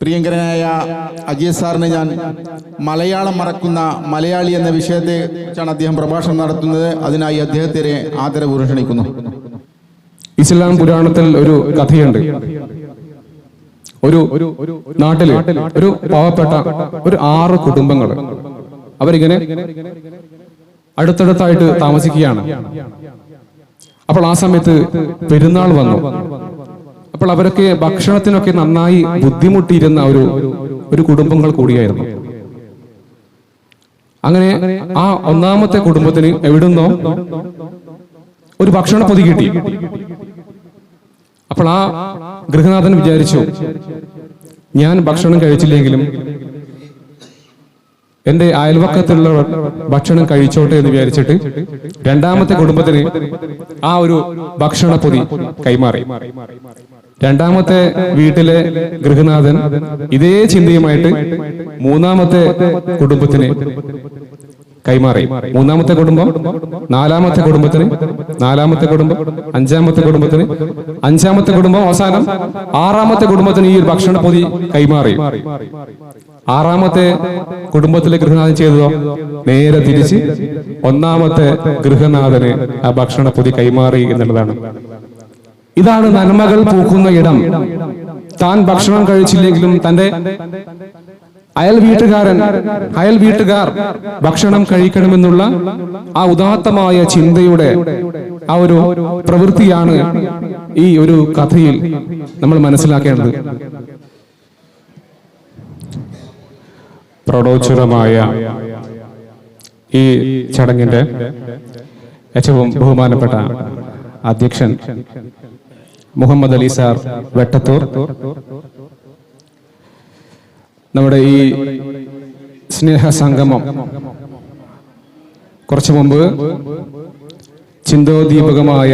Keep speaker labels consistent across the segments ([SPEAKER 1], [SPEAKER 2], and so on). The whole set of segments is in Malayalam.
[SPEAKER 1] പ്രിയങ്കരനായ അജയ് സാറിന് ഞാൻ മലയാളം മറക്കുന്ന മലയാളി എന്ന വിഷയത്തെ കുറിച്ചാണ് അദ്ദേഹം പ്രഭാഷണം നടത്തുന്നത്. അതിനായി അദ്ദേഹത്തിനെ ആദരപൂർവം ക്ഷണിക്കുന്നു.
[SPEAKER 2] ഇസ്ലാം പുരാണത്തിൽ ഒരു കഥയുണ്ട്. ഒരു നാട്ടിൽ ഒരു പാവപ്പെട്ട ഒരു ആറ് കുടുംബങ്ങൾ. അവരിങ്ങനെ അടുത്തടുത്തായിട്ട് താമസിക്കുകയാണ്. അപ്പോൾ ആ സമയത്ത് പെരുന്നാൾ വന്നു. അപ്പോൾ അവരൊക്കെ ഭക്ഷണത്തിനൊക്കെ നന്നായി ബുദ്ധിമുട്ടിയിരുന്ന ഒരു ഒരു കുടുംബങ്ങൾ കൂടിയായിരുന്നു. അങ്ങനെ ആ ഒന്നാമത്തെ കുടുംബത്തിന് എവിടുന്നോ ഒരു ഭക്ഷണ പൊതി കിട്ടി. അപ്പോൾ ആ ഗൃഹനാഥൻ വിചാരിച്ചു ഞാൻ ഭക്ഷണം കഴിച്ചില്ലെങ്കിലും എന്റെ അയൽവക്കത്തുള്ള ഭക്ഷണം കഴിച്ചോട്ടെ എന്ന് വിചാരിച്ചിട്ട് രണ്ടാമത്തെ കുടുംബത്തിന് ആ ഒരു ഭക്ഷണ പൊതി കൈമാറി. രണ്ടാമത്തെ വീട്ടിലെ ഗൃഹനാഥൻ ഇതേ ചിന്തയുമായിട്ട് മൂന്നാമത്തെ കുടുംബത്തിന് കൈമാറി. മൂന്നാമത്തെ കുടുംബം നാലാമത്തെ കുടുംബത്തിന് നാലാമത്തെ കുടുംബം അഞ്ചാമത്തെ കുടുംബത്തിന്. അഞ്ചാമത്തെ കുടുംബം അവസാനം ആറാമത്തെ കുടുംബത്തിന് ഈ ഒരു ഭക്ഷണ പൊതി കൈമാറി. ആറാമത്തെ കുടുംബത്തിലെ ഗൃഹനാഥൻ ചെയ്തതോ? നേരെ തിരിച്ച് ഒന്നാമത്തെ ഗൃഹനാഥന് ആ ഭക്ഷണ പൊതി കൈമാറി എന്നുള്ളതാണ്. ഇതാണ് നന്മകൾ പൂക്കുന്ന ഇടം. താൻ ഭക്ഷണം കഴിച്ചില്ലെങ്കിലും തന്റെ അയൽ വീട്ടുകാരൻ അയൽ വീട്ടുകാർ ഭക്ഷണം കഴിക്കണമെന്നുള്ള ആ ഉദാത്തമായ ചിന്തയുടെ ആ ഒരു പ്രവൃത്തിയാണ് ഈ ഒരു കഥയിൽ നമ്മൾ മനസ്സിലാക്കേണ്ടത്. പ്രൗഢോച്ചരമായ ഈ ചടങ്ങിന്റെ ഏറ്റവും ബഹുമാനപ്പെട്ട അധ്യക്ഷൻ മുഹമ്മദ് അലി സാർ വെട്ടത്തൂർ. നമ്മുടെ ഈ സ്നേഹ സംഗമം. കുറച്ചു മുമ്പ് ചിന്തോദീപകമായ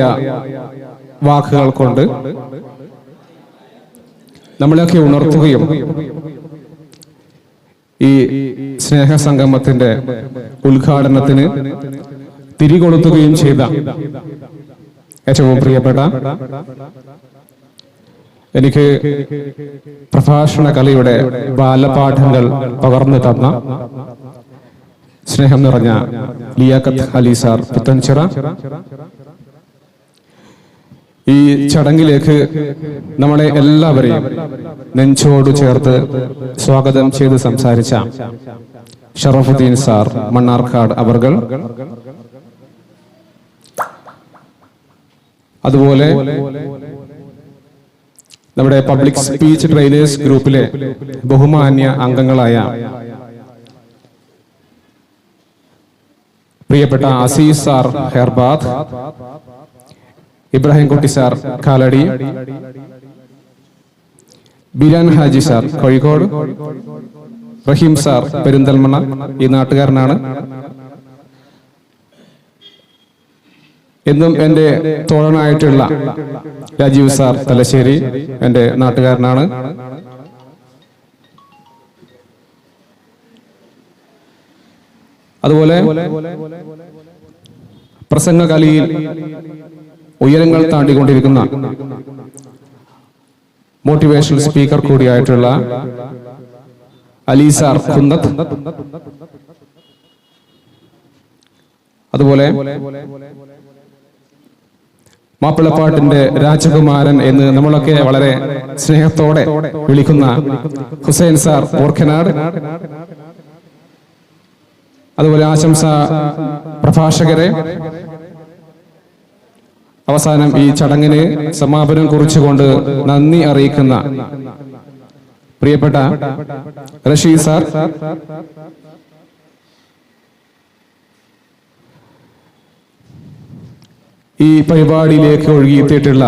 [SPEAKER 2] വാക്കുകൾ കൊണ്ട് നമ്മളെയൊക്കെ ഉണർത്തുകയും ഈ സ്നേഹ സംഗമത്തിന്റെ ഉദ്ഘാടനത്തിന് തിരികൊളുത്തുകയും ചെയ്ത ഏറ്റവും പ്രിയപ്പെട്ട എനിക്ക് പ്രഭാഷണ കലയുടെ ബാലപാഠങ്ങൾ പകർന്നു തന്ന സ്നേഹം നിറഞ്ഞ ലിയാഖത്ത് അലി സാർ പുത്തൻചിറ. ഈ ചടങ്ങിലേക്ക് നമ്മളെ എല്ലാവരെയും നെഞ്ചോട് ചേർത്ത് സ്വാഗതം ചെയ്ത് സംസാരിച്ച ഷറഫുദ്ദീൻ സാർ മണ്ണാർക്കാട് അവർകൾ. അതുപോലെ നമ്മുടെ പബ്ലിക് സ്പീച്ച് ട്രെയിനേഴ്സ് ഗ്രൂപ്പിലെ ബഹുമാന്യ അംഗങ്ങളായ പ്രിയപ്പെട്ട Azeez sir Herbad Ibrahim Kutty sir Kalady Biran Haji sir Kozhikode Rahim sir Perinthalmanna ഈ നാട്ടുകാരനാണ്. എന്നും എന്റെ തോഴനായിട്ടുള്ള രാജീവ് സാർ തലശ്ശേരി എന്റെ നാട്ടുകാരനാണ്. അതുപോലെ പ്രസംഗകലയിൽ ഉയരങ്ങൾ താണ്ടിക്കൊണ്ടിരിക്കുന്ന മോട്ടിവേഷണൽ സ്പീക്കർ കൂടിയായിട്ടുള്ള അലീസാർ കുന്നത്ത് അതുപോലെ മാപ്പിളപ്പാട്ടിന്റെ രാജകുമാരൻ എന്ന് നമ്മളൊക്കെ വളരെ സ്നേഹത്തോടെ വിളിക്കുന്ന ഹുസൈൻ സാർ ഓർക്കനാട് അതുപോലെ ആശംസ പ്രഭാഷകരെ. അവസാനം ഈ ചടങ്ങിന് സമാപനം കുറിച്ചുകൊണ്ട് നന്ദി അറിയിക്കുന്ന പ്രിയപ്പെട്ട റഷീദ് സാർ. ഈ പരിപാടിയിലേക്ക് ഒഴുകിയെത്തിയിട്ടുള്ള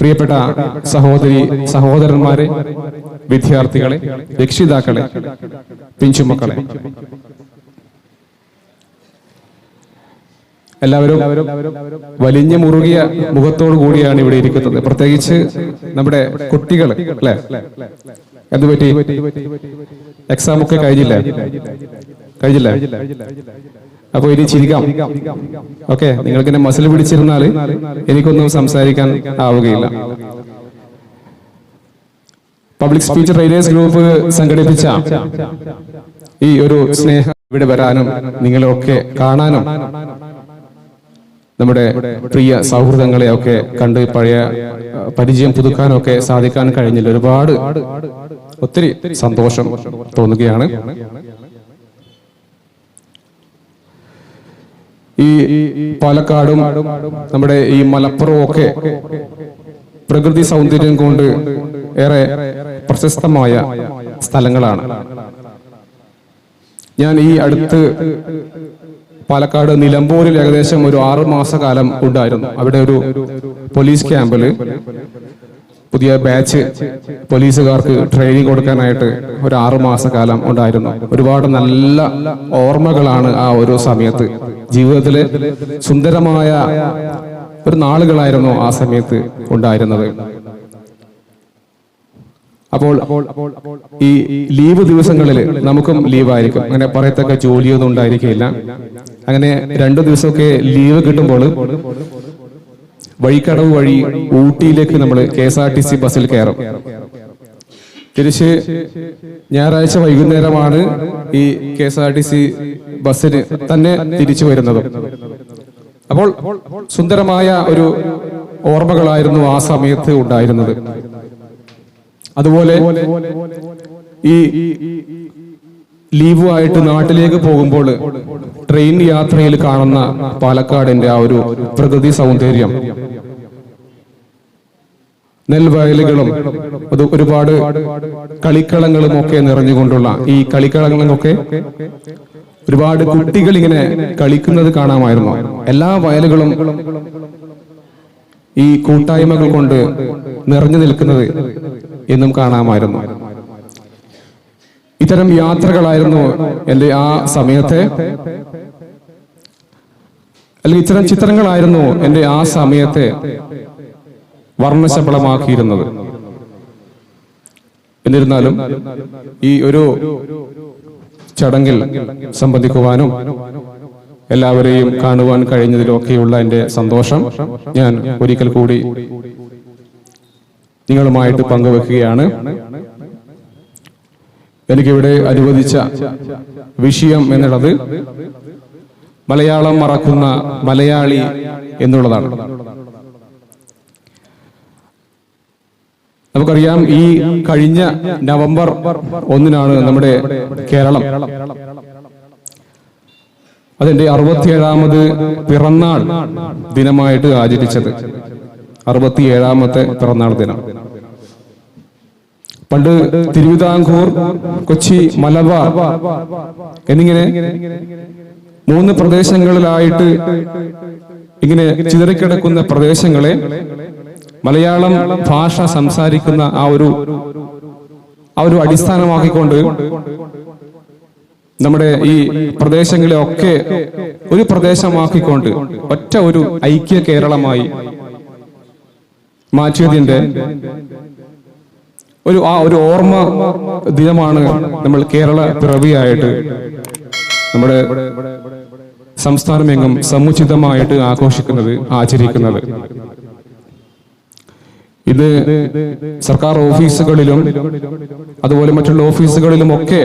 [SPEAKER 2] പ്രിയപ്പെട്ട സഹോദരി സഹോദരന്മാരെ വിദ്യാർത്ഥികളെ രക്ഷിതാക്കളെ പിഞ്ചുമക്കളെ. എല്ലാവരും വലിഞ്ഞു മുറുകിയ മുഖത്തോടു കൂടിയാണ് ഇവിടെ ഇരിക്കുന്നത്. പ്രത്യേകിച്ച് നമ്മുടെ കുട്ടികൾ അല്ലെ? എന്ത് പറ്റി? എക്സാം ഒക്കെ കഴിഞ്ഞില്ലേ? കഴിഞ്ഞില്ലേ? അപ്പൊ ഇനി ചിരിക്കാം. ഓക്കെ നിങ്ങൾക്ക് എന്നെ മസിൽ പിടിച്ചിരുന്നാൽ എനിക്കൊന്നും സംസാരിക്കാൻ ആവുകയില്ല. പബ്ലിക് സ്പീച്ച് ട്രെയിനേഴ്സ് ഗ്രൂപ്പ് സംഘടിപ്പിച്ച ഈ ഒരു സ്നേഹം ഇവിടെ വരാനും നിങ്ങളെയൊക്കെ കാണാനും നമ്മുടെ പ്രിയ സൗഹൃദങ്ങളെയൊക്കെ കണ്ട് പഴയ പരിചയം പുതുക്കാനൊക്കെ സാധിക്കാൻ കഴിഞ്ഞില്ല. ഒരുപാട് ഒത്തിരി സന്തോഷം തോന്നുകയാണ്. ഈ പാലക്കാടും നമ്മുടെ ഈ മലപ്പുറവും ഒക്കെ പ്രകൃതി സൗന്ദര്യം കൊണ്ട് ഏറെ പ്രശസ്തമായ സ്ഥലങ്ങളാണ്. ഞാൻ ഈ അടുത്ത് പാലക്കാട് നിലമ്പൂരിൽ ഏകദേശം ഒരു ആറ് കാലം ഉണ്ടായിരുന്നു. അവിടെ ഒരു പോലീസ് ക്യാമ്പിൽ പുതിയ ബാച്ച് പോലീസുകാർക്ക് ട്രെയിനിങ് കൊടുക്കാനായിട്ട് ഒരു ആറുമാസ കാലം ഉണ്ടായിരുന്നു. ഒരുപാട് നല്ല ഓർമ്മകളാണ് ആ ഓരോ സമയത്ത്. ജീവിതത്തിലെ സുന്ദരമായ ഒരു നാളുകളായിരുന്നു ആ സമയത്ത് ഉണ്ടായിരുന്നത്. അപ്പോൾ ഈ ലീവ് ദിവസങ്ങളിൽ നമുക്കും ലീവായിരിക്കും. അങ്ങനെ പറയത്തക്ക ജോലിയൊന്നും ഉണ്ടായിരിക്കില്ല. അങ്ങനെ രണ്ടു ദിവസമൊക്കെ ലീവ് കിട്ടുമ്പോൾ വഴിക്കടവ് വഴി ഊട്ടിയിലേക്ക് നമ്മൾ K S R T C ബസ്സിൽ കയറും. തിരിച്ച് ഞായറാഴ്ച വൈകുന്നേരമാണ് ഈ K S R T C ബസ്സിന് തന്നെ തിരിച്ചു വരുന്നതും. അപ്പോൾ സുന്ദരമായ ഒരു ഓർമ്മകളായിരുന്നു ആ സമയത്ത് ഉണ്ടായിരുന്നത്. അതുപോലെ ഈ ലീവുമായിട്ട് നാട്ടിലേക്ക് പോകുമ്പോൾ ട്രെയിൻ യാത്രയിൽ കാണുന്ന പാലക്കാടിന്റെ ആ ഒരു പ്രകൃതി സൗന്ദര്യം. നെൽവയലുകളും അത് ഒരുപാട് കളിക്കളങ്ങളും ഒക്കെ നിറഞ്ഞുകൊണ്ടുള്ള ഈ കളിക്കളങ്ങളൊക്കെ ഒരുപാട് കുട്ടികൾ ഇങ്ങനെ കളിക്കുന്നത് കാണാമായിരുന്നു. എല്ലാ വയലുകളും ഈ കൂട്ടായ്മകൾ കൊണ്ട് നിറഞ്ഞു നിൽക്കുന്നത് എന്നും കാണാമായിരുന്നു. ഇത്തരം യാത്രകളായിരുന്നു എന്റെ ആ സമയത്തെ. അല്ലെങ്കിൽ ഇത്തരം ചിത്രങ്ങളായിരുന്നു എന്റെ ആ സമയത്തെ വർണശബളമാക്കിയിരുന്നത്. എന്നിരുന്നാലും ഈ ഒരു ചടങ്ങിൽ സംബന്ധിക്കുവാനും എല്ലാവരെയും കാണുവാൻ കഴിഞ്ഞതിലൊക്കെയുള്ള എന്റെ സന്തോഷം ഞാൻ ഒരിക്കൽ കൂടി നിങ്ങളുമായിട്ട് പങ്കുവെക്കുകയാണ്. എനിക്കിവിടെ അനുവദിച്ച വിഷയം എന്നുള്ളത് മലയാളം മറക്കുന്ന മലയാളി എന്നുള്ളതാണ്. നമുക്കറിയാം ഈ കഴിഞ്ഞ നവംബർ ഒന്നിനാണ് നമ്മുടെ കേരളം. അതിന്റെ അറുപത്തിയേഴാമത് പിറന്നാൾ ദിനമായിട്ട് ആചരിച്ചത്. അറുപത്തിയേഴാമത്തെ പിറന്നാൾ ദിനം. പണ്ട് തിരുവിതാംകൂർ കൊച്ചി മലബാർ എന്നിങ്ങനെ മൂന്ന് പ്രദേശങ്ങളിലായിട്ട് ഇങ്ങനെ ചിതറിക്കിടക്കുന്ന പ്രദേശങ്ങളെ മലയാളം ഭാഷ സംസാരിക്കുന്ന ആ ഒരു ആ ഒരു അടിസ്ഥാനമാക്കിക്കൊണ്ട് നമ്മുടെ ഈ പ്രദേശങ്ങളെ ഒക്കെ ഒരു പ്രദേശമാക്കിക്കൊണ്ട് ഒറ്റ ഒരു ഐക്യ കേരളമായി മാറ്റിയതിന്റെ ഒരു ആ ഒരു ഓർമ്മ ദിനമാണ് നമ്മൾ കേരള പിറവിയായിട്ട് നമ്മുടെ സംസ്ഥാനമെങ്ങും സമുചിതമായിട്ട് ആഘോഷിക്കുന്നത് ആചരിക്കുന്നത്. ഇത് സർക്കാർ ഓഫീസുകളിലും അതുപോലെ മറ്റുള്ള ഓഫീസുകളിലും ഒക്കെ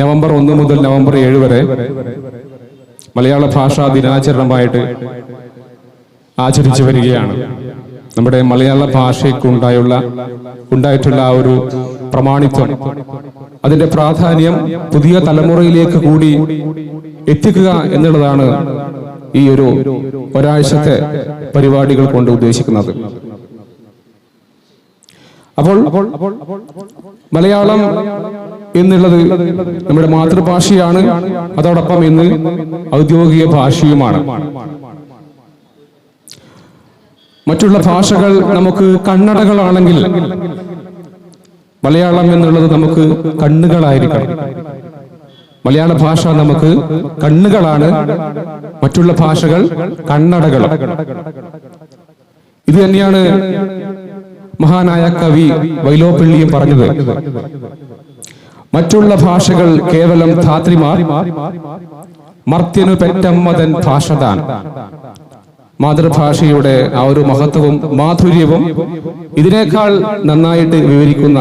[SPEAKER 2] നവംബർ ഒന്ന് മുതൽ നവംബർ ഏഴ് വരെ മലയാള ഭാഷാ ദിനാചരണമായിട്ട് ആചരിച്ചു വരികയാണ്. നമ്മുടെ മലയാള ഭാഷയ്ക്കുണ്ടായുള്ള ഉണ്ടായിട്ടുള്ള ആ ഒരു പ്രമാണിത്വം. അതിന്റെ പ്രാധാന്യം പുതിയ തലമുറയിലേക്ക് കൂടി എത്തിക്കുക എന്നുള്ളതാണ് ഈ ഒരു ഒരാഴ്ചത്തെ പരിപാടികൾ കൊണ്ട് ഉദ്ദേശിക്കുന്നത്. അപ്പോൾ മലയാളം എന്നുള്ളത് നമ്മുടെ മാതൃഭാഷയാണ്. അതോടൊപ്പം ഇന്ന് ഔദ്യോഗിക ഭാഷയുമാണ്. മറ്റുള്ള ഭാഷകൾ നമുക്ക് കണ്ണടകളാണെങ്കിൽ മലയാളം എന്നുള്ളത് നമുക്ക് കണ്ണുകളായിരിക്കണം. മലയാള ഭാഷ നമുക്ക് കണ്ണുകളാണ്. മറ്റുള്ള ഭാഷകൾ കണ്ണടകൾ ഇത് തന്നെയാണ് മഹാനായ കവി വൈലോപ്പിള്ളിയും പറഞ്ഞത്. മറ്റുള്ള ഭാഷകൾ കേവലം ധാത്രിമാർ മർത്യനു പെറ്റമ്മതൻ ഭാഷതാൻ മാതൃഭാഷയുടെ ആ ഒരു മഹത്വവും മാധുര്യവും ഇതിനേക്കാൾ നന്നായിട്ട് വിവരിക്കുന്ന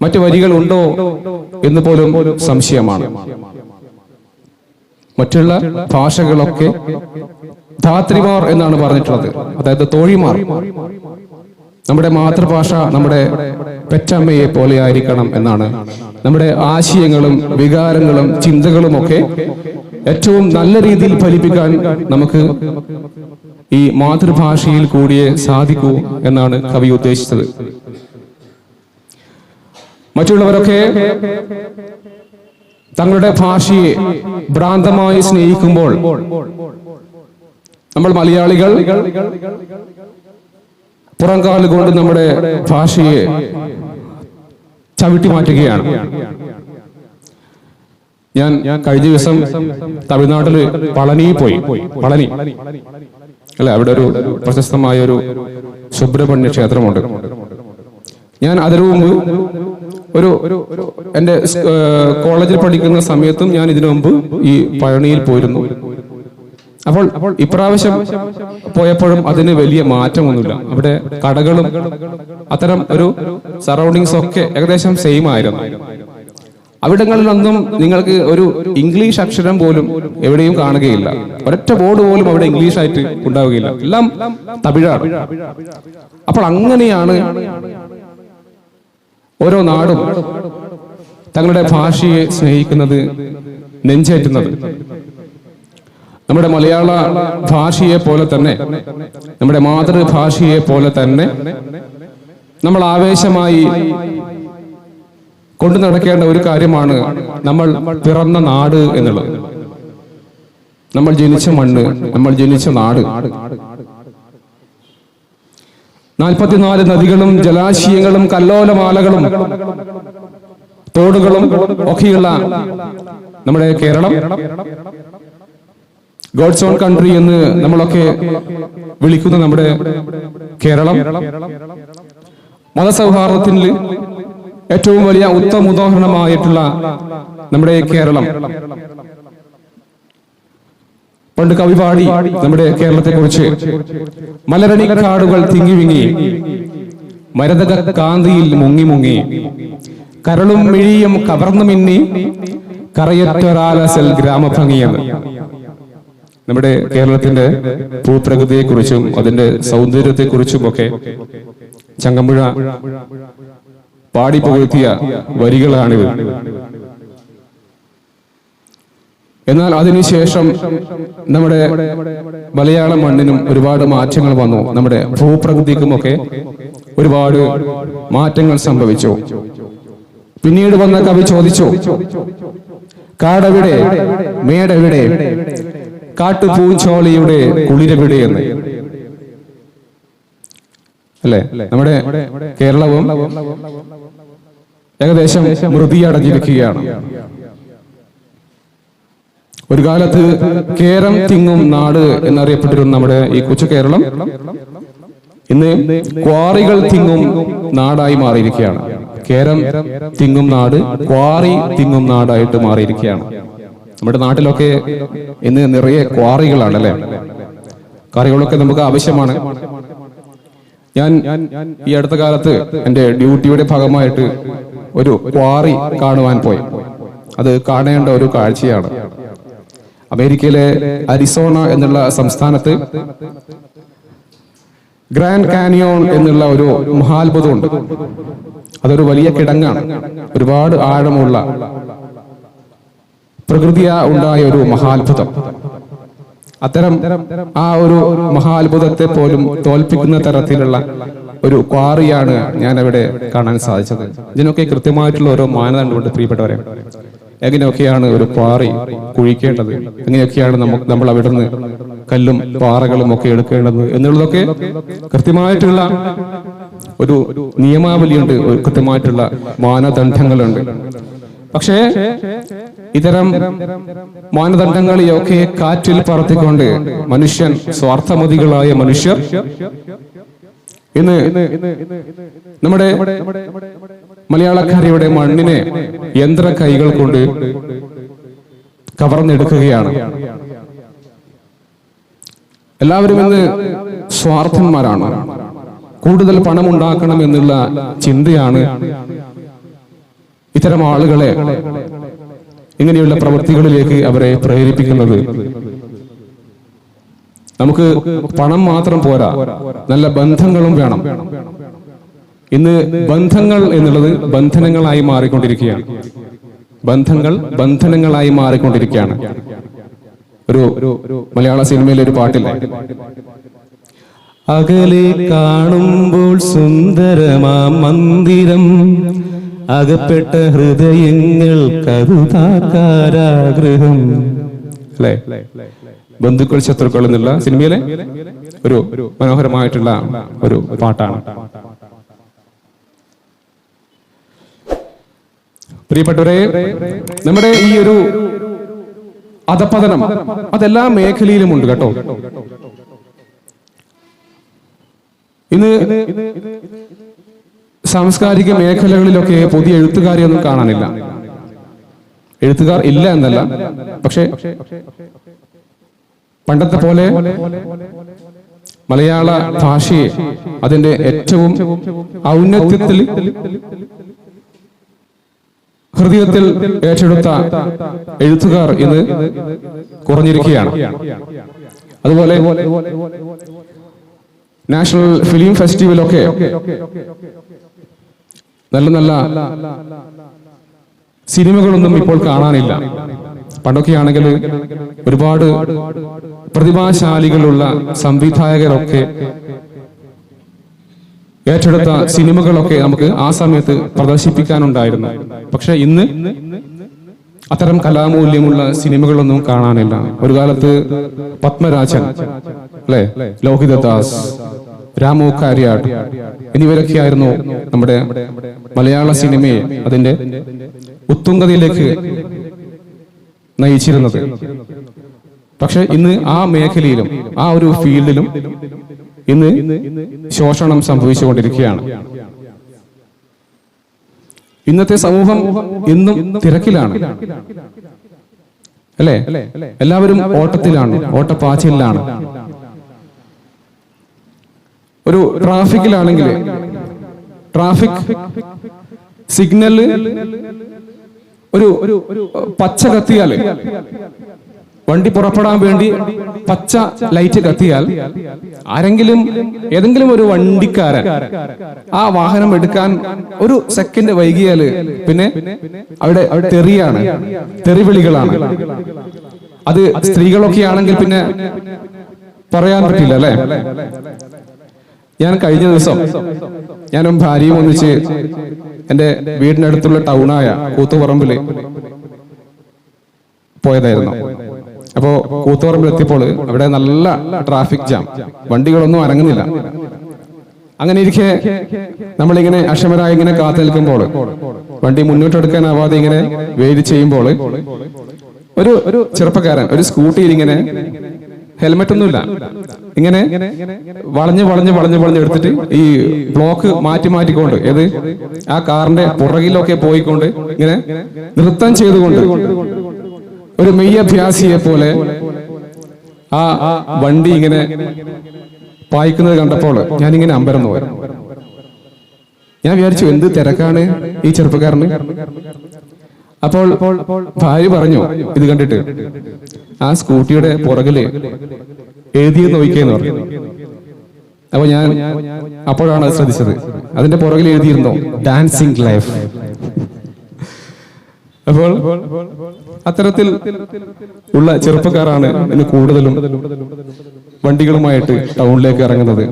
[SPEAKER 2] മറ്റു വരികൾ ഉണ്ടോ എന്ന് പോലും സംശയമാണ്. മറ്റുള്ള ഭാഷകളൊക്കെ ധാത്രിമാർ എന്നാണ് പറഞ്ഞിട്ടുള്ളത്. അതായത് തോഴിമാർ. നമ്മുടെ മാതൃഭാഷ നമ്മുടെ പെറ്റമ്മയെ പോലെ ആയിരിക്കണം എന്നാണ്. നമ്മുടെ ആശയങ്ങളും വികാരങ്ങളും ചിന്തകളും ഒക്കെ ഏറ്റവും നല്ല രീതിയിൽ ഫലിപ്പിക്കാൻ നമുക്ക് ഈ മാതൃഭാഷയിൽ കൂടിയേ സാധിക്കൂ എന്നാണ് കവി ഉദ്ദേശിച്ചത്. മറ്റുള്ളവരൊക്കെ തങ്ങളുടെ ഭാഷയെ ഭ്രാന്തമായി സ്നേഹിക്കുമ്പോൾ നമ്മൾ മലയാളികൾ പുറംകാൽ കൊണ്ട് നമ്മുടെ ഭാഷയെ ചവിട്ടി മാറ്റുകയാണ്. ഞാൻ കഴിഞ്ഞ ദിവസം തമിഴ്നാട്ടിൽ പളനി പോയി. പളനി. അല്ല? അവിടെ ഒരു പ്രശസ്തമായ ഒരു സുബ്രഹ്മണ്യ ക്ഷേത്രമുണ്ട്. ഞാൻ അതിനു മുമ്പ് ഒരു എന്റെ കോളേജിൽ പഠിക്കുന്ന സമയത്തും ഞാൻ ഇതിനു മുമ്പ് ഈ പഴനിയിൽ പോയിരുന്നു. അപ്പോൾ ഇപ്രാവശ്യം പോയപ്പോഴും അതിന് വലിയ മാറ്റമൊന്നുമില്ല. അവിടെ കടകളും അത്തരം ഒരു സറൗണ്ടിങ്സ് ഒക്കെ ഏകദേശം സെയിം ആയിരുന്നു. അവിടങ്ങളിലൊന്നും നിങ്ങൾക്ക് ഒരു ഇംഗ്ലീഷ് അക്ഷരം പോലും എവിടെയും കാണുകയില്ല. ഒരൊറ്റ ബോർഡ് പോലും അവിടെ ഇംഗ്ലീഷ് ആയിട്ട് ഉണ്ടാവുകയില്ല. എല്ലാം തമിഴാണ്. അപ്പോൾ അങ്ങനെയാണ് ഓരോ നാടും തങ്ങളുടെ ഭാഷയെ സ്നേഹിക്കുന്നത് നെഞ്ചേറ്റുന്നത്. നമ്മുടെ മലയാള ഭാഷയെ പോലെ തന്നെ നമ്മുടെ മാതൃഭാഷയെ പോലെ തന്നെ നമ്മൾ ആവേശമായി കൊണ്ടു നടക്കേണ്ട ഒരു കാര്യമാണ് നമ്മൾ പിറന്ന നാട് എന്നുള്ളത്. നമ്മൾ ജനിച്ച മണ്ണ് നമ്മൾ ജനിച്ച നാട്. നാൽപ്പത്തിനാല് നദികളും ജലാശയങ്ങളും കല്ലോലമാലകളും തോടുകളും ഒക്കെയുള്ള നമ്മുടെ കേരളം. ഗോഡ്സ് ഓൺ കൺട്രി എന്ന് നമ്മളൊക്കെ വിളിക്കുന്ന നമ്മുടെ കേരളം. മതസൗഹാർദ്ദത്തിന് ഏറ്റവും വലിയ ഉത്തമ ഉദാഹരണമായിട്ടുള്ള നമ്മുടെ കേരളം. പണ്ട് കവി പാടി നമ്മുടെ കേരളത്തെ കുറിച്ച് മലരണി കാടുകൾ തിങ്ങി വിങ്ങി മരതക കാന്തിയിൽ മുങ്ങി മുങ്ങി കരളും മിഴിയും കവർന്നു മിന്നി കറയറ്റൊരാലസൽ ഗ്രാമഭംഗിയെന്ന് നമ്മുടെ കേരളത്തിന്റെ ഭൂപ്രകൃതിയെക്കുറിച്ചും അതിന്റെ സൗന്ദര്യത്തെക്കുറിച്ചും ഒക്കെ ചങ്ങമ്പുഴ പാടി പുകഴ്ത്തിയ വരികളാണിത് എന്നാൽ അതിനുശേഷം നമ്മുടെ മലയാള മണ്ണിനും ഒരുപാട് മാറ്റങ്ങൾ വന്നു. നമ്മുടെ ഭൂപ്രകൃതിക്കുമൊക്കെ ഒരുപാട് മാറ്റങ്ങൾ സംഭവിച്ചു. പിന്നീട് വന്ന കവി ചോദിച്ചു കാടവിടെ മേടവിടെ കാട്ടുപൂഞ്ചോളിയുടെ കുളിരവിടെ എന്ന്. അല്ലേ? നമ്മുടെ കേരളവും ഏകദേശം മൃതിയടഞ്ഞിരിക്കുകയാണ്. ഒരു കാലത്ത് കേരം തിങ്ങും നാട് എന്നറിയപ്പെട്ടിരുന്ന നമ്മുടെ ഈ കൊച്ചു കേരളം ഇന്ന് ക്വാറികൾ തിങ്ങും നാടായി മാറിയിരിക്കുകയാണ്. കേരം തിങ്ങും നാട് ക്വാറി തിങ്ങും നാടായിട്ട് മാറിയിരിക്കുകയാണ്. നമ്മുടെ നാട്ടിലൊക്കെ ഇന്ന് നിറയെ ക്വാറികളാണ് അല്ലെ? കാറികളൊക്കെ നമുക്ക് ആവശ്യമാണ്. ഞാൻ ഈ അടുത്ത കാലത്ത് എന്റെ ഡ്യൂട്ടിയുടെ ഭാഗമായിട്ട് ഒരു ക്വാറി കാണുവാൻ പോയി. അത് കാണേണ്ട ഒരു കാഴ്ചയാണ്. അമേരിക്കയിലെ അരിസോണ എന്നുള്ള സംസ്ഥാനത്ത് ഗ്രാൻഡ് കാനിയോൺ എന്നുള്ള ഒരു മഹാത്ഭുതമുണ്ട്. അതൊരു വലിയ കിടങ്ങാണ്. ഒരുപാട് ആഴമുള്ള പ്രകൃതിയ ഉണ്ടായ ഒരു മഹാത്ഭുതം. അത്തരം ആ ഒരു മഹാത്ഭുതത്തെ പോലും തോൽപ്പിക്കുന്ന തരത്തിലുള്ള ഒരു ക്വാറിയാണ് ഞാൻ അവിടെ കാണാൻ സാധിച്ചത്. ഇതിനൊക്കെ കൃത്യമായിട്ടുള്ള ഓരോ മാനദണ്ഡമുണ്ട് പ്രിയപ്പെട്ടവരെ. എങ്ങനെയൊക്കെയാണ് ഒരു ക്വാറി കുഴിക്കേണ്ടത്? എങ്ങനെയൊക്കെയാണ് നമുക്ക് നമ്മൾ അവിടുന്ന് കല്ലും പാറകളും ഒക്കെ എടുക്കേണ്ടത് എന്നുള്ളതൊക്കെ കൃത്യമായിട്ടുള്ള ഒരു നിയമാവലിയുണ്ട് കൃത്യമായിട്ടുള്ള മാനദണ്ഡങ്ങളുണ്ട്. പക്ഷേ ഇത്തരം മാനദണ്ഡങ്ങളെയൊക്കെ കാറ്റിൽ പറത്തിക്കൊണ്ട് മനുഷ്യൻ സ്വാർത്ഥമതികളായ മനുഷ്യർ. ഇന്ന് നമ്മുടെ മലയാളക്കാരിയുടെ മണ്ണിനെ യന്ത്ര കൈകൾ കൊണ്ട് കവർന്നെടുക്കുകയാണ്. എല്ലാവരും ഇന്ന് സ്വാർത്ഥന്മാരാണ്. കൂടുതൽ പണം ഉണ്ടാക്കണം എന്നുള്ള ചിന്തയാണ് ഇത്തരം ആളുകളെ ഇങ്ങനെയുള്ള പ്രവൃത്തികളിലേക്ക് അവരെ പ്രേരിപ്പിക്കുന്നത്. നമുക്ക് പണം മാത്രം പോരാ നല്ല ബന്ധങ്ങളും വേണം. ഇന്ന് ബന്ധങ്ങൾ എന്നുള്ളത് ബന്ധനങ്ങളായി മാറിക്കൊണ്ടിരിക്കുകയാണ്. ബന്ധങ്ങൾ ബന്ധനങ്ങളായി മാറിക്കൊണ്ടിരിക്കുകയാണ്. ഒരു മലയാള സിനിമയിലെ ഒരു പാട്ടില്ല?
[SPEAKER 3] അകലെ കാണുമ്പോൾ സുന്ദരമാ മന്ദിരം. അകപ്പെട്ട ഹൃദയങ്ങൾ കരുതാക്കാരാഗ്രഹം.
[SPEAKER 2] അല്ലേ? ബന്ധുക്കൾ ശത്രുക്കൾ എന്നുള്ള സിനിമയിലെ ഒരു മനോഹരമായിട്ടുള്ള ഒരു പാട്ടാണ്. പ്രിയപ്പെട്ടവരെ നമ്മുടെ ഈ ഒരു അധപതനം അതെല്ലാ മേഖലയിലും ഉണ്ട് കേട്ടോ. ഇന്ന് സാംസ്കാരിക മേഖലകളിലൊക്കെ പുതിയ എഴുത്തുകാരെയൊന്നും കാണാനില്ല. എഴുത്തുകാർ ഇല്ല എന്നല്ല. പക്ഷേ പണ്ടത്തെ പോലെ മലയാള ഭാഷയെ അതിന്റെ ഏറ്റവും ഔന്നത്യത്തിൽ ഹൃദയത്തിൽ ഏറ്റെടുത്ത എഴുത്തുകാർ ഇന്ന് കുറഞ്ഞിരിക്കുകയാണ്. അതുപോലെ നാഷണൽ ഫിലിം ഫെസ്റ്റിവലൊക്കെ നല്ല നല്ല സിനിമകളൊന്നും ഇപ്പോൾ കാണാനില്ല. പണ്ടൊക്കെയാണെങ്കിൽ ഒരുപാട് പ്രതിഭാശാലികളുള്ള സംവിധായകരൊക്കെ ഏറ്റെടുത്ത സിനിമകളൊക്കെ നമുക്ക് ആ സമയത്ത് പ്രദർശിപ്പിക്കാനുണ്ടായിരുന്നു. പക്ഷെ ഇന്ന് അത്തരം കലാമൂല്യമുള്ള സിനിമകളൊന്നും കാണാനില്ല. ഒരു കാലത്ത് പത്മരാജൻ അല്ലെ? ലോഹിതദാസ് രാമു കാര്യാട് എന്നിവരൊക്കെയായിരുന്നു നമ്മുടെ മലയാള സിനിമയെ അതിന്റെ ഉത്തുംഗതയിലേക്ക് നയിച്ചിരുന്നത്. പക്ഷെ ഇന്ന് ആ മേഖലയിലും ആ ഒരു ഫീൽഡിലും ഇന്ന് ശോഷണം സംഭവിച്ചുകൊണ്ടിരിക്കുകയാണ്. ഇന്നത്തെ സമൂഹം ഇന്നും തിരക്കിലാണ്. അല്ലേ? എല്ലാവരും ഓട്ടത്തിലാണ് ഓട്ടപ്പാച്ചിലാണ് ഒരു ട്രാഫിക്കിലാണെങ്കിൽ ട്രാഫിക് സിഗ്നൽ ഒരു പച്ച കത്തിയാൽ വണ്ടി പുറപ്പെടാൻ വേണ്ടി പച്ച ലൈറ്റ് കത്തിയാൽ ആരെങ്കിലും ഏതെങ്കിലും ഒരു വണ്ടിക്കാരൻ ആ വാഹനം എടുക്കാൻ ഒരു സെക്കൻഡ് വൈകിയാൽ പിന്നെ അവിടെ തെറിയാണ് തെറിവിളികളാണ്. അത് സ്ത്രീകളൊക്കെ ആണെങ്കിൽ പിന്നെ പറയാൻ പറ്റില്ല അല്ലെ? ഞാൻ കഴിഞ്ഞ ദിവസം ഞാനും ഭാര്യയും ഒന്നിച്ച് എന്റെ വീടിനടുത്തുള്ള ടൗണായ കൂത്തുപറമ്പിൽ പോയതായിരുന്നു. അപ്പോ കൂത്തുപറമ്പിൽ എത്തിയപ്പോൾ അവിടെ നല്ല ട്രാഫിക് ജാം. വണ്ടികളൊന്നും അനങ്ങുന്നില്ല. അങ്ങനെ ഇരിക്കെ നമ്മളിങ്ങനെ അക്ഷമരായി ഇങ്ങനെ കാത്തു നിൽക്കുമ്പോൾ വണ്ടി മുന്നോട്ടെടുക്കാനാവാതെ ഇങ്ങനെ വെയിറ്റ് ചെയ്യുമ്പോൾ ഒരു ഒരു ചെറുപ്പക്കാരൻ ഒരു സ്കൂട്ടിയിൽ ഇങ്ങനെ ഹെൽമെറ്റ് ഒന്നുമില്ല. ഇങ്ങനെ വളഞ്ഞ് വളഞ്ഞ് വളഞ്ഞ് വളഞ്ഞ് എടുത്തിട്ട് ഈ ബ്ലോക്ക് മാറ്റി മാറ്റിക്കൊണ്ട് ഏത്? ആ കാറിന്റെ പുറകിലൊക്കെ പോയിക്കൊണ്ട് ഇങ്ങനെ നൃത്തം ചെയ്തുകൊണ്ട് ഒരു മെയ്യഭ്യാസിയെ പോലെ ആ വണ്ടി ഇങ്ങനെ പായിക്കുന്നത് കണ്ടപ്പോൾ ഞാനിങ്ങനെ അമ്പരന്ന് പോയി. ഞാൻ വിചാരിച്ചു എന്ത് തിരക്കാണ് ഈ ചെറുപ്പക്കാരന്? അപ്പോൾ ഭാര്യ പറഞ്ഞു ഇത് കണ്ടിട്ട് ആ സ്കൂട്ടിയുടെ പുറകിൽ എഴുതിയത് നോക്കിയെന്ന് പറഞ്ഞു. അപ്പൊ ഞാൻ അപ്പോഴാണ് അത് ശ്രദ്ധിച്ചത്. അതിന്റെ പുറകിൽ എഴുതിയിരുന്നു ഡാൻസിങ് ലൈഫ് അപ്പോൾ അത്തരത്തിൽ ഉള്ള ചെറുപ്പക്കാരാണ് ഇന്ന് കൂടുതലും വണ്ടികളുമായിട്ട് ടൗണിലേക്ക് ഇറങ്ങുന്നത്.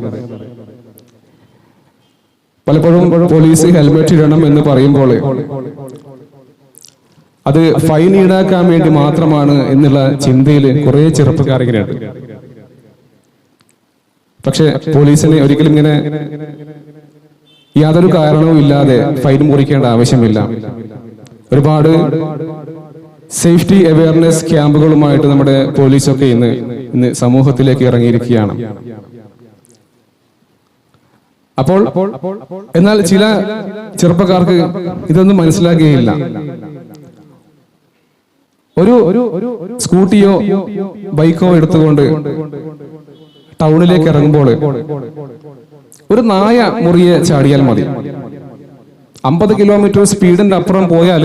[SPEAKER 2] പലപ്പോഴും പോലീസ് ഹെൽമെറ്റ് ഇടണം എന്ന് പറയുമ്പോൾ അത് ഫൈൻ ഈടാക്കാൻ വേണ്ടി മാത്രമാണ് എന്നുള്ള ചിന്തയിൽ കുറെ ചെറുപ്പക്കാർ ഇങ്ങനെയുണ്ട്. പക്ഷെ പോലീസിനെ ഒരിക്കലും ഇങ്ങനെ യാതൊരു കാരണവും ഇല്ലാതെ ഫൈൻ മുറിക്കേണ്ട ആവശ്യമില്ല. ഒരുപാട് സേഫ്റ്റി അവയർനെസ് ക്യാമ്പുകളുമായിട്ട് നമ്മുടെ പോലീസൊക്കെ ഇന്ന് ഇന്ന് സമൂഹത്തിലേക്ക് ഇറങ്ങിയിരിക്കുകയാണ്. അപ്പോൾ എന്നാൽ ചില ചെറുപ്പക്കാർക്ക് ഇതൊന്നും മനസ്സിലാക്കുകയില്ല ഒരു ഒരു സ്കൂട്ടിയോ ബൈക്കോ എടുത്തുകൊണ്ട് ടൗണിലേക്ക് ഇറങ്ങുമ്പോൾ ഒരു നായ മുറിയെ ചാടിയാൽ മതി. അമ്പത് കിലോമീറ്റർ സ്പീഡിന്റെ അപ്പുറം പോയാൽ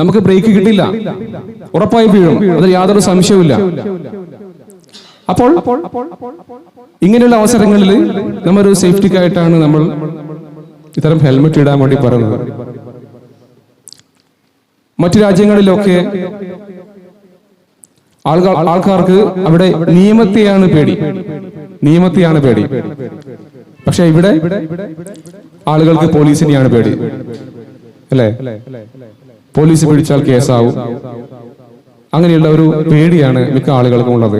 [SPEAKER 2] നമുക്ക് ബ്രേക്ക് കിട്ടില്ല. ഉറപ്പായി വീഴും. അതിൽ യാതൊരു സംശയവുമില്ല. അപ്പോൾ ഇങ്ങനെയുള്ള അവസരങ്ങളിൽ നമ്മൊരു സേഫ്റ്റിക്കായിട്ടാണ് നമ്മൾ ഇത്തരം ഹെൽമെറ്റ് ഇടാൻ വേണ്ടി പറയുന്നത്. മറ്റു രാജ്യങ്ങളിലൊക്കെ ആൾക്കാർ ആൾക്കാർക്ക് അവിടെ നിയമത്തെയാണ് പേടി. നിയമത്തെയാണ് പേടി. പക്ഷെ ഇവിടെ ആളുകൾക്ക് പോലീസിനെയാണ് പേടി. അല്ലേ? പോലീസ് പിടിച്ചാൽ കേസാവും. അങ്ങനെയുള്ള ഒരു പേടിയാണ് മിക്ക ആളുകൾക്കും ഉള്ളത്.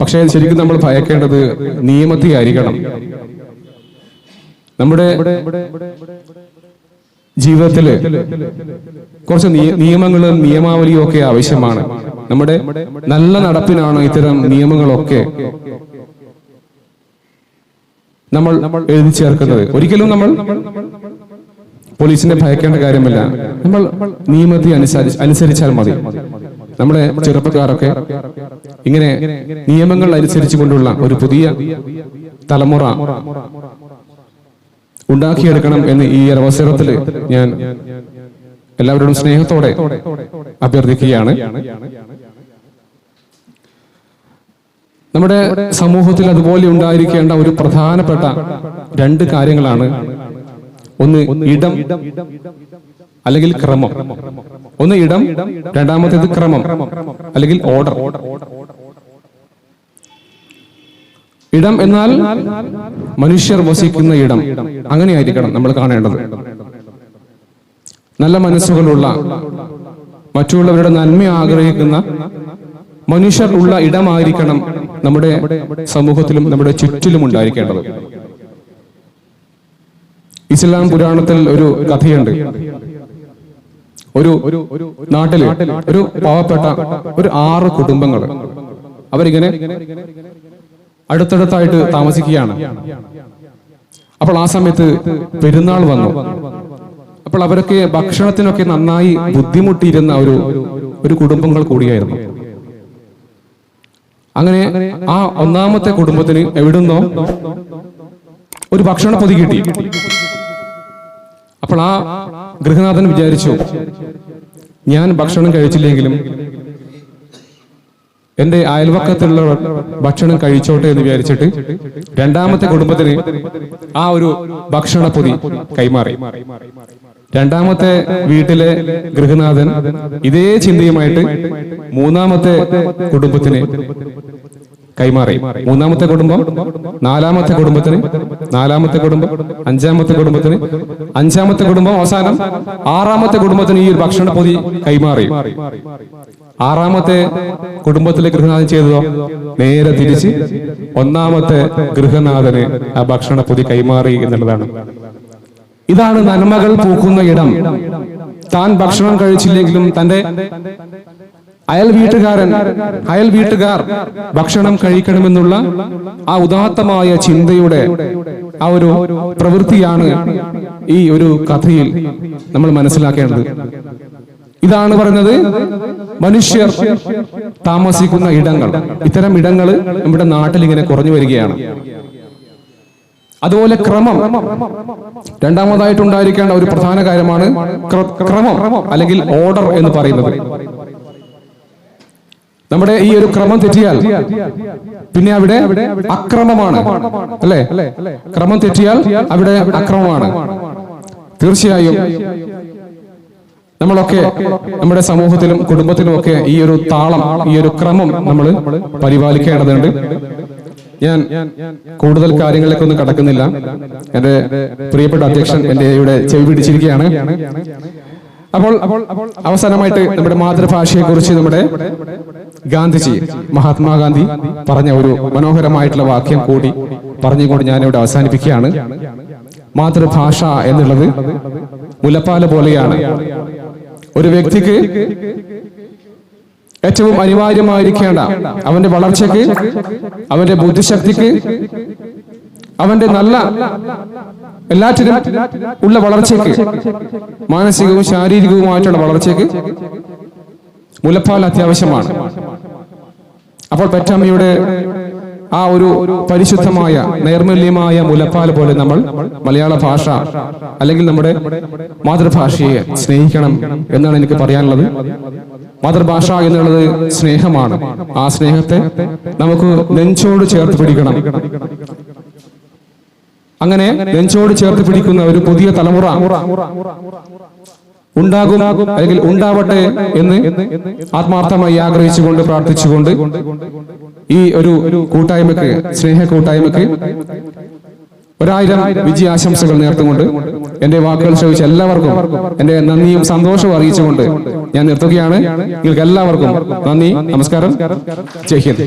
[SPEAKER 2] പക്ഷേ ശരിക്കും നമ്മൾ ഭയക്കേണ്ടത് നിയമത്തെ ആയിരിക്കണം. നമ്മുടെ ജീവിതത്തിൽ കുറച്ച് നിയമങ്ങളും നിയമാവലിയും ഒക്കെ ആവശ്യമാണ്. നമ്മുടെ നല്ല നടപ്പിനാണ് ഇത്തരം നിയമങ്ങളൊക്കെ നമ്മൾ എഴുതി ചേർക്കുന്നത്. ഒരിക്കലും നമ്മൾ പോലീസിനെ ഭയക്കേണ്ട കാര്യമില്ല. നമ്മൾ നിയമത്തെ അനുസരിച്ച് അനുസരിച്ചാൽ മതി. നമ്മുടെ ചെറുപ്പക്കാരൊക്കെ ഇങ്ങനെ നിയമങ്ങൾ അനുസരിച്ചു കൊണ്ടുള്ള ഒരു പുതിയ തലമുറ ഉണ്ടാക്കിയെടുക്കണം എന്ന് ഈ അവസരത്തിൽ ഞാൻ എല്ലാവരോടും സ്നേഹത്തോടെ അഭ്യർത്ഥിക്കുകയാണ്. നമ്മുടെ സമൂഹത്തിൽ അതുപോലെ ഉണ്ടായിരിക്കേണ്ട ഒരു പ്രധാനപ്പെട്ട രണ്ട് കാര്യങ്ങളാണ്. ഒന്ന് ഇടം അല്ലെങ്കിൽ ക്രമം. ഒന്ന് ഇടം രണ്ടാമത്തേത് ക്രമം അല്ലെങ്കിൽ ഓർഡർ ഇടം എന്നാൽ മനുഷ്യർ വസിക്കുന്ന ഇടം. അങ്ങനെയായിരിക്കണം നമ്മൾ കാണേണ്ടത്. നല്ല മനസ്സുകളുള്ള മറ്റുള്ളവരുടെ നന്മ ആഗ്രഹിക്കുന്ന മനുഷ്യർ ഉള്ള ഇടമായിരിക്കണം നമ്മുടെ സമൂഹത്തിലും നമ്മുടെ ചുറ്റിലും ഉണ്ടായിരിക്കേണ്ടത്. ഇസ്ലാം പുരാണത്തിൽ ഒരു കഥയുണ്ട്. ഒരു നാട്ടിൽ ഒരു പാവപ്പെട്ട ഒരു ആറ് കുടുംബങ്ങൾ. അവരിങ്ങനെ അടുത്തടുത്തായിട്ട് താമസിക്കുകയാണ്. അപ്പോൾ ആ സമയത്ത് പെരുന്നാൾ വന്നു. അപ്പോൾ അവരൊക്കെ ഭക്ഷണത്തിനൊക്കെ നന്നായി ബുദ്ധിമുട്ടിയിരുന്ന ഒരു ഒരു കുടുംബങ്ങൾ കൂടിയായിരുന്നു. അങ്ങനെ ആ ഒന്നാമത്തെ കുടുംബത്തിന് എവിടുന്നോ ഒരു ഭക്ഷണ പൊതി കിട്ടി. അപ്പോൾ ആ ഗൃഹനാഥൻ വിചാരിച്ചു ഞാൻ ഭക്ഷണം കഴിച്ചില്ലെങ്കിലും എന്റെ അയൽവക്കത്തുള്ളവർ ഭക്ഷണം കഴിച്ചോട്ടെ എന്ന് വിചാരിച്ചിട്ട് രണ്ടാമത്തെ കുടുംബത്തിന് ആ ഒരു ഭക്ഷണപ്പൊതി കൈമാറി. രണ്ടാമത്തെ വീട്ടിലെ ഗൃഹനാഥൻ ഇതേ ചിന്തയുമായിട്ട് മൂന്നാമത്തെ കുടുംബത്തിന് കൈമാറി. മൂന്നാമത്തെ കുടുംബം നാലാമത്തെ കുടുംബത്തിന് നാലാമത്തെ കുടുംബം അഞ്ചാമത്തെ കുടുംബത്തിന് അഞ്ചാമത്തെ കുടുംബം അവസാനം ആറാമത്തെ കുടുംബത്തിന് ഈ ഒരു ഭക്ഷണപ്പൊതി കൈമാറി. ആറാമത്തെ കുടുംബത്തിലെ ഗൃഹനാഥൻ ചെയ്തതോ? നേരെ തിരിച്ച് ഒന്നാമത്തെ ഗൃഹനാഥന് ആ ഭക്ഷണ പൊതി കൈമാറി എന്നുള്ളതാണ്. ഇതാണ് നന്മകൾ പൂക്കുന്ന ഇടം. താൻ ഭക്ഷണം കഴിച്ചില്ലെങ്കിലും തന്റെ അയൽ വീട്ടുകാരൻ അയൽ വീട്ടുകാർ ഭക്ഷണം കഴിക്കണമെന്നുള്ള ആ ഉദാത്തമായ ചിന്തയുടെ ആ ഒരു പ്രവൃത്തിയാണ് ഈ ഒരു കഥയിൽ നമ്മൾ മനസ്സിലാക്കേണ്ടത്. ഇതാണ് പറയുന്നത് മനുഷ്യർ താമസിക്കുന്ന ഇടങ്ങൾ. ഇത്തരം ഇടങ്ങൾ നമ്മുടെ നാട്ടിൽ ഇങ്ങനെ കുറഞ്ഞു വരികയാണ്. അതുപോലെ ക്രമം രണ്ടാമതായിട്ടുണ്ടായിരിക്കേണ്ട ഒരു പ്രധാന കാര്യമാണ് ക്രമം അല്ലെങ്കിൽ ഓർഡർ എന്ന് പറയുന്നത്. നമ്മുടെ ഈ ഒരു ക്രമം തെറ്റിയാൽ പിന്നെ അവിടെ അക്രമമാണ്. അല്ലേ? ക്രമം തെറ്റിയാൽ അവിടെ അക്രമമാണ്. തീർച്ചയായും നമ്മളൊക്കെ നമ്മുടെ സമൂഹത്തിലും കുടുംബത്തിലും ഒക്കെ ഈ ഒരു താളം ഈ ഒരു ക്രമം നമ്മൾ പരിപാലിക്കേണ്ടതുണ്ട്. ഞാൻ കൂടുതൽ കാര്യങ്ങളിലേക്കൊന്നും കടക്കുന്നില്ല. എന്റെ പ്രിയപ്പെട്ട അധ്യക്ഷൻ എന്റെ ഇവിടെ ചെവി പിടിച്ചിരിക്കുകയാണ്. അപ്പോൾ അവസാനമായിട്ട് നമ്മുടെ മാതൃഭാഷയെ കുറിച്ച് നമ്മുടെ ഗാന്ധിജി മഹാത്മാഗാന്ധി പറഞ്ഞ ഒരു മനോഹരമായിട്ടുള്ള വാക്യം കൂടി പറഞ്ഞുകൊണ്ട് ഞാനിവിടെ അവസാനിപ്പിക്കുകയാണ്. മാതൃഭാഷ എന്നുള്ളത് മുലപ്പാല പോലെയാണ്. ഒരു വ്യക്തിക്ക് ഏറ്റവും അനിവാര്യമായിരിക്കേണ്ട അവന്റെ വളർച്ചയ്ക്ക് അവന്റെ ബുദ്ധിശക്തിക്ക് അവന്റെ നല്ല എല്ലാറ്റിനും ഉള്ള വളർച്ചയ്ക്ക് മാനസികവും ശാരീരികവുമായിട്ടുള്ള വളർച്ചയ്ക്ക് മുലപ്പാൽ അത്യാവശ്യമാണ്. അപ്പോൾ പെറ്റമ്മയുടെ ആ ഒരു പരിശുദ്ധമായ നൈർമല്യമായ മുലപ്പാൽ പോലെ നമ്മൾ മലയാള ഭാഷ അല്ലെങ്കിൽ നമ്മുടെ മാതൃഭാഷയെ സ്നേഹിക്കണം എന്നാണ് എനിക്ക് പറയാനുള്ളത്. മാതൃഭാഷ എന്നുള്ളത് സ്നേഹമാണ്. ആ സ്നേഹത്തെ നമുക്ക് നെഞ്ചോട് ചേർത്ത് പിടിക്കണം. അങ്ങനെ നെഞ്ചോട് ചേർത്ത് പിടിക്കുന്ന ഒരു പുതിയ തലമുറ ഉണ്ടാകും അല്ലെങ്കിൽ ഉണ്ടാവട്ടെ എന്ന് ആത്മാർത്ഥമായി ആഗ്രഹിച്ചുകൊണ്ട് പ്രാർത്ഥിച്ചുകൊണ്ട് ഈ ഒരു കൂട്ടായ്മക്ക് സ്നേഹ കൂട്ടായ്മക്ക് ഒരായിരം വിജയ ആശംസകൾ നേർത്തുകൊണ്ട് എന്റെ വാക്കുകൾ ശ്രമിച്ച എല്ലാവർക്കും എന്റെ നന്ദിയും സന്തോഷവും അറിയിച്ചുകൊണ്ട് ഞാൻ നിർത്തുകയാണ്. നിങ്ങൾക്ക് എല്ലാവർക്കും നന്ദി നമസ്കാരം. ജയ് ഹിന്ദ്.